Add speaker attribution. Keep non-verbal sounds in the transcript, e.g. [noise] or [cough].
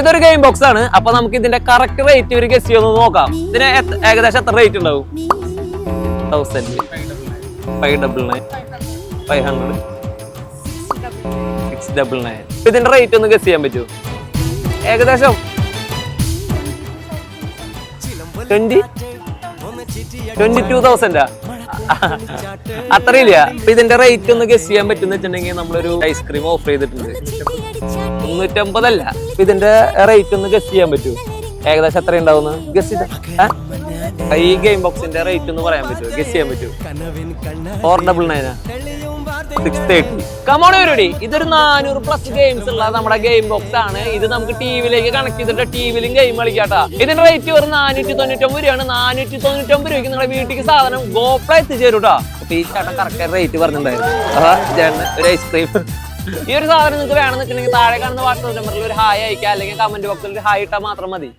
Speaker 1: ഇതൊരു game box ആണ്. അപ്പൊ നമുക്ക് ഇതിന്റെ കറക്റ്റ് റേറ്റ് ഒരു ഗസ് ഒന്ന് നോക്കാം. ഇതിന് ഏകദേശം എത്ര റേറ്റ് ഉണ്ടാവും? Thousand five double nine five hundred six double nine ഇതിന്റെ റേറ്റ് ഒന്ന് ഗസ് ചെയ്യാൻ പറ്റുമോ? ഏകദേശം ട്വന്റി ട്വന്റി ടു തൗസൻഡാ [laughs] അത്രയില്ല. അപ്പൊ ഇതിന്റെ റേറ്റ് ഒന്ന് ഗസ് ചെയ്യാൻ പറ്റുന്ന നമ്മളൊരു ഐസ്ക്രീം ഓഫർ ചെയ്തിട്ടുണ്ട്. മുന്നൂറ്റമ്പതല്ല. അപ്പൊ ഇതിന്റെ റേറ്റ് ഒന്ന് ഗസ് ചെയ്യാൻ പറ്റൂ. ഏകദേശം എത്ര ഉണ്ടാവുന്ന? ഗസ് ഈ ഗെയിം ബോക്സിന്റെ റേറ്റ് ഒന്ന് പറയാൻ പറ്റുമോ ഗസ് ചെയ്യാൻ പറ്റുമോ ഫോർ ഡബിൾ നയനാ സിക്സ് തേർട്ടി കമോൺ ഇതൊരു നാനൂറ് പ്ലസ് ഗെയിംസ് ഉള്ള നമ്മുടെ ഗെയിം ബോക്സ് ആണ്. ഇത് നമുക്ക് ടിവിയിലേക്ക് കണക്ട് ചെയ്തിട്ട് ടിവിയിലും ഗെയിം കളിക്കാട്ടാ. ഇതിന്റെ റേറ്റ് വെറും നാനൂറ്റി തൊണ്ണൂറ്റൊമ്പത് രൂപയാണ്. നാനൂറ്റി തൊണ്ണൂറ്റൊമ്പത് രൂപയ്ക്ക് നിങ്ങളുടെ വീട്ടിലേക്ക് സാധനം ഗോപ്ല എത്തിച്ചേരൂട്ടോ. അപ്പൊ ഈ ചേട്ടൻ കറക്റ്റ് റേറ്റ് പറഞ്ഞിട്ടുണ്ടായിരുന്നു. ഒരു ഐസ്ക്രീം ഈ ഒരു സാധനം നിങ്ങൾക്ക് വേണമെന്ന് വെച്ചിട്ടുണ്ടെങ്കിൽ താഴെ കാണുന്ന വാട്സാപ്പ് നമ്പറിൽ ഒരു ഹായ് അയക്കുക അല്ലെങ്കിൽ കമന്റ് ബോക്സിൽ ഒരു ഹായ് ഇട്ടാൽ മാത്രം മതി.